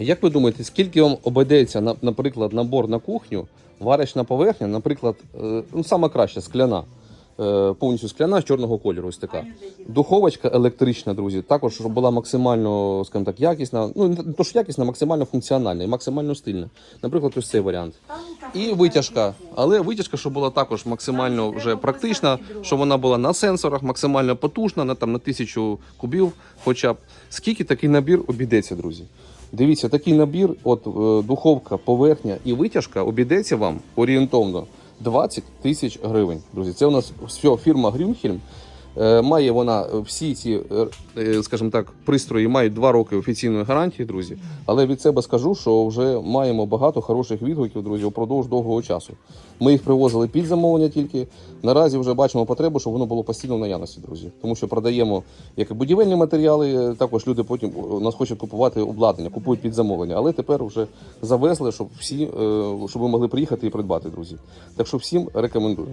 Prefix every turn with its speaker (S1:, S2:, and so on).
S1: Як ви думаєте, скільки вам обійдеться, наприклад, набор на кухню, варочна поверхня, наприклад, е, ну сама краща скляна, е, повністю скляна з чорного кольору, ось така. Духовочка електрична, друзі, також щоб була максимально, скажімо так, якісна. Ну не то, що якісна, максимально функціональна і максимально стильна. Наприклад, ось цей варіант. І витяжка, але витяжка, щоб була також максимально вже практична, щоб вона була на сенсорах, максимально потужна, на там на тисячу кубів, хоча б. Скільки такий набір обійдеться, друзі? Дивіться, такий набір, от е, духовка, поверхня і витяжка обійдеться вам орієнтовно 20 тисяч гривень. Друзі, це у нас все фірма Грюнхельм. Е, Має вона всі ці, е, е, скажімо так, пристрої мають два роки офіційної гарантії, друзі. Але від себе скажу, що вже маємо багато хороших відгуків, друзі, упродовж довгого часу. Ми їх привозили під замовлення тільки. Наразі вже бачимо потребу, щоб воно було постійно в наявності, друзі. Тому що продаємо як і будівельні матеріали, е, також люди потім у нас хочуть купувати обладнання, купують під замовлення. Але тепер вже завезли, щоб всі, е, щоб ви могли приїхати і придбати, друзі. Так що всім рекомендую.